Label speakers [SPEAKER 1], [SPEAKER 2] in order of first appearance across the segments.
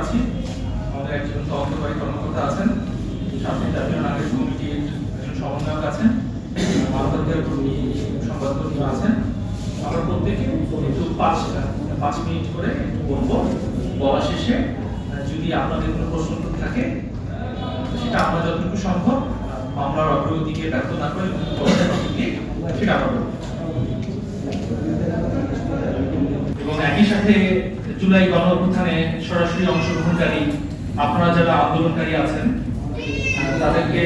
[SPEAKER 1] আছি। আমাদের একজন তদন্তকারী কর্মকর্তা আছেন। সাথে জাতীয় নাগরিক কমিটির একজন সমন্বয়ক আছেন। মানবাধিকার কর্মী সংবাদকর্মী আছেন। আমরা প্রত্যেকে একটু পাঁচ পাঁচ মিনিট করে একটু বলব। বলা শেষে যদি আপনাদের কোনো প্রশ্ন থাকে সেটা আমরা যতটুকু সম্ভব, মামলার অগ্রগতিকে ব্যর্থ না করে সেটা আমরা এবং একই সাথে জুলাই গণ অভ্যুত্থানে সরাসরি অংশগ্রহণকারী, আপনারা যারা আন্দোলনকারী আছেন তাদেরকে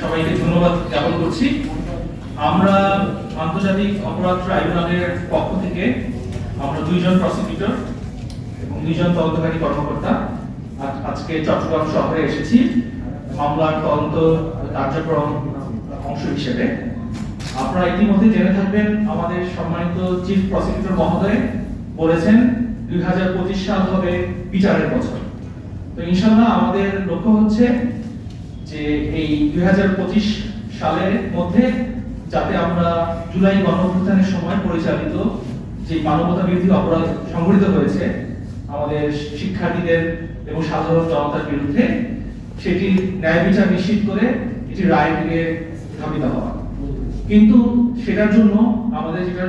[SPEAKER 1] সবাইকে ধন্যবাদ জ্ঞাপন করছি। আমরা আন্তর্জাতিক অপরাধ ট্রাইব্যুনালের পক্ষ থেকে আমরা দুইজন প্রসিকিউটর এবং দুইজন তদন্তকারী কর্মকর্তা আজকে চট্টগ্রাম শহরে এসেছি। মামলার তদন্ত কার্যক্রম অংশ হিসেবে। আপনারা ইতিমধ্যে জেনে থাকবেন, আমাদের সম্মানিত চিফ প্রসিকিউটর মহোদয় বলেছেন দুই হাজার পঁচিশ সাল হবে বিচারের বছর। তো ইনশাল্লাহ আমাদের লক্ষ্য হচ্ছে যে এই দুই হাজার পঁচিশ সালের মধ্যে যাতে আমরা জুলাই গণঅভ্যুত্থানের সময় পরিচালিত যে মানবতা বিরোধী অপরাধ সংঘটিত হয়েছে, আমাদের শিক্ষার্থীদের এবং সাধারণ জনতার বিরুদ্ধে সেটি ন্যায় বিচার নিশ্চিত করে এটি রায়ের দিকে ধাবিত হওয়া। কিন্তু সেটার জন্য আমাদের যেটা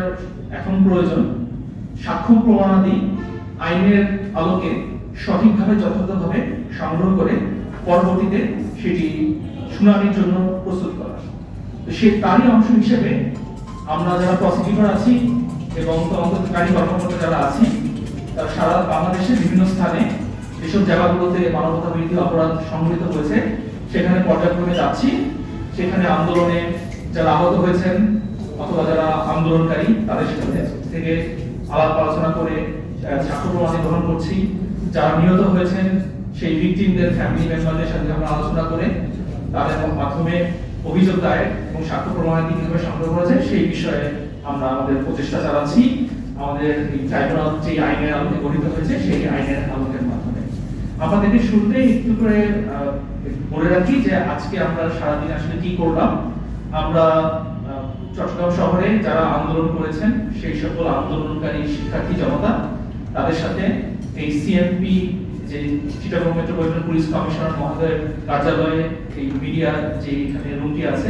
[SPEAKER 1] এখন প্রয়োজন সাক্ষ্য প্রমাণাদি আইনের আলোকে সঠিকভাবে, যথাযথভাবে সংগ্রহ করে পরবর্তীতে সেটি শুনানির জন্য প্রস্তুত করা। তো সে তারই অংশ হিসেবে আমরা যারা প্রসিকিউটর আছি এবং তদন্তকারী কর্মকর্তা যারা আছি, তারা সারা বাংলাদেশের বিভিন্ন স্থানে যেসব জায়গাগুলোতে মানবতা বিরোধী অপরাধ সংঘটিত হয়েছে, সেখানে পর্যায়ক্রমে যাচ্ছি। সেখানে আন্দোলনে যারা আহত হয়েছেন অথবা যারা আন্দোলনকারী, তাদের সাথে থেকে আলাপ আলোচনা করে সাক্ষ্য প্রমাণে গ্রহণ করছি। যারা নিহত হয়েছেন, সেই ভিকটিমদের ফ্যামিলি মেম্বারদের সাথে আমরা আলোচনা করে তাদের মাধ্যমে অভিযোগ দায়ের এবং সাক্ষ্য প্রমাণাদি কীভাবে সংগ্রহ করা যায় সেই বিষয়ে আমরা আমাদের প্রচেষ্টা চালাচ্ছি। আমাদের ট্রাইব্যুনাল যে আইনের আলোকে গঠিত হয়েছে, সেই আইনের আলোকের মাধ্যমে। আপনাদেরকে শুরুতে একটু করে বলে রাখি যে আজকে আমরা সারাদিন আসলে কি করলাম? আমরা চট্টগ্রাম শহরে যারা আন্দোলন করেছেন, সেই সকল আন্দোলনকারী শিক্ষার্থী জনতা, তাদের সাথে এই সিএমপি যে চিটাগং মেট্রোপলিটন পুলিশ কমিশনার মহোদয়ের কার্যালয়ে এই মিডিয়া যে এখানে রুমটি আছে,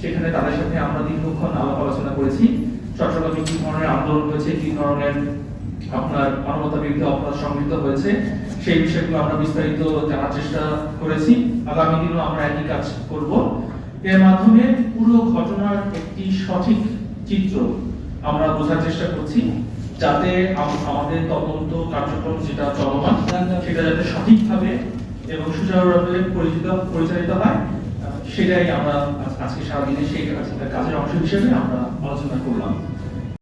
[SPEAKER 1] সেখানে তাদের সাথে আমরা দীর্ঘক্ষণ আলাপ আলোচনা করেছি। চট্টগ্রামে কি ধরনের আন্দোলন হয়েছে, কি ধরনের আপনার মানবতা বিরোধী অপরাধ সংঘটিত হয়েছে, সেই বিষয়গুলো আমরা বিস্তারিত জানার চেষ্টা করেছি। আগামী দিনও আমরা একই কাজ করব। এর মাধ্যমে পুরো একটি সঠিক চিত্র আমরা বোঝার চেষ্টা করছি যাতে আমাদের তদন্ত কার্যক্রম যেটা চলমান, সেটা যাতে সঠিকভাবে এবং সুচারুভাবে পরিচিত পরিচালিত হয় সেটাই আমরা আজ- আজকে সারাদিনে সেই কাজের অংশ হিসেবে আমরা আলোচনা করলাম।